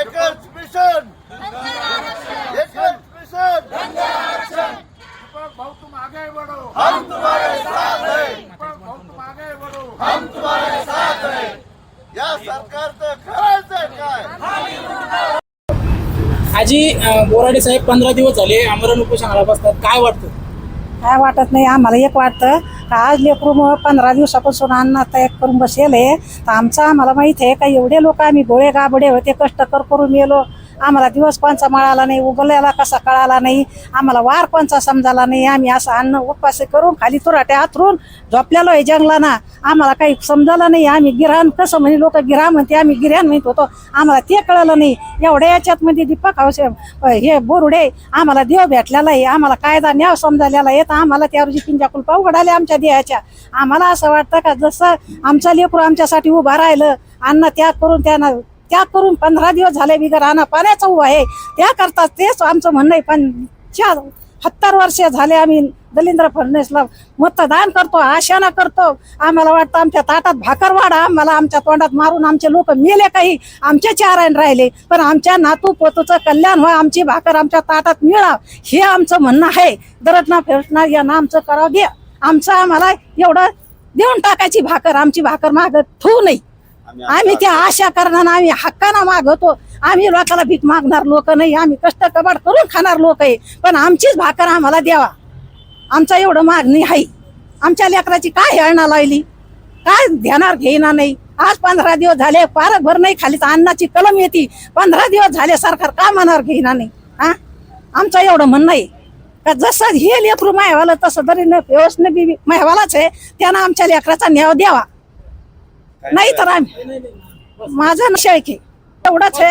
एकच मिशन! एकच मिशन! दीपक भाऊ तुम आगे बढ़ो हम तुम्हारे साथ हैं। दीपक भाऊ तुम आगे बढ़ो हम तुम्हारे साथ हैं। या सरकारचं करायचं काय? आजी बोराडे साहेब पंधरा दिवस झाले आमरण उपोषणाला बसतात. काय वाटतं? काय वाटत नाही आम्हाला एक वाटतं का आज लेकरू मग पंधरा दिवसापासून अन्न तयार करून बसेल आहे. तर आमचं आम्हाला माहीत आहे का एवढे लोक आम्ही गोळे गाबडे होते कष्ट कर करून गेलो आम्हाला दिवस कोणचा मळाला नाही उगवल्याला कसा कळाला नाही आम्हाला वार कोणचा समजाला नाही आम्ही असं अन्न उपवास करून खाली तुराटे हातरून झोपलेलो आहे जंगलाना. आम्हाला काही समजाला नाही आम्ही गिराण कसं म्हणे लोक गिऱ्हा म्हणते आम्ही गिऱ्हाण म्हणत होतो. आम्हाला ते कळलं नाही. एवढ्या याच्यात म्हणजे दीपक हाऊस हे बोरुडे आम्हाला देव भेटलेला आहे आम्हाला कायदा न्याय समजालेला आहे तर आम्हाला त्यावरची पिंजा कुलपा उघडाले आमच्या देहाच्या. आम्हाला असं वाटतं का जसं आमचा लेकरू आमच्यासाठी उभा राहिलं अन्न त्याग करून त्यांना त्या करून पंधरा दिवस झाले बिगर अन्न पाण्याचा उभा आहे. त्या करता तेच आमचं म्हणणं आहे पण चार हत्तर वर्ष झाले आम्ही दलिंद्र फडणवीसला मतदान करतो आशाना करतो. आम्हाला वाटतं आमच्या ताटात भाकर वाढा आम्हाला आमच्या तोंडात मारून आमचे लोक मेले काही आमचे चारायण राहिले. पण आमच्या नातू पोतूचं कल्याण व्हा आमची भाकर आमच्या ताटात मिळा हे आमचं म्हणणं आहे. दरटना फिरटना यांना आमचं करावं घे आमचं आम्हाला एवढं देऊन टाकायची भाकर आमची भाकर मागत ठेवू नाही आम्ही त्या आशा करणार आम्ही हक्काना मागवतो. आम्ही लोकांना भीक मागणार लोक नाही आम्ही कष्ट कबाड करून खाणार लोक आहे. पण आमचीच भाकर आम्हाला द्यावा. आमचा एवढं मागणी आहे. आमच्या लेकराची काय हेळणा लावली? काय ध्यानावर घेईना नाही. आज पंधरा दिवस झाले पारक भर नाही खाली तर अन्नाची कलम येते. पंधरा दिवस झाले सरकार का मनावर घेणार नाही. हा? आमचं एवढं म्हणणं आहे. का जसं हे लेकरू मायवाला तसं तरी न व्यवस्थित बी मायवालाच आहे त्यानं आमच्या लेकराचा न्याय द्यावा. नाही तर आम्ही. माझा नशा आहे की. एवढंच आहे.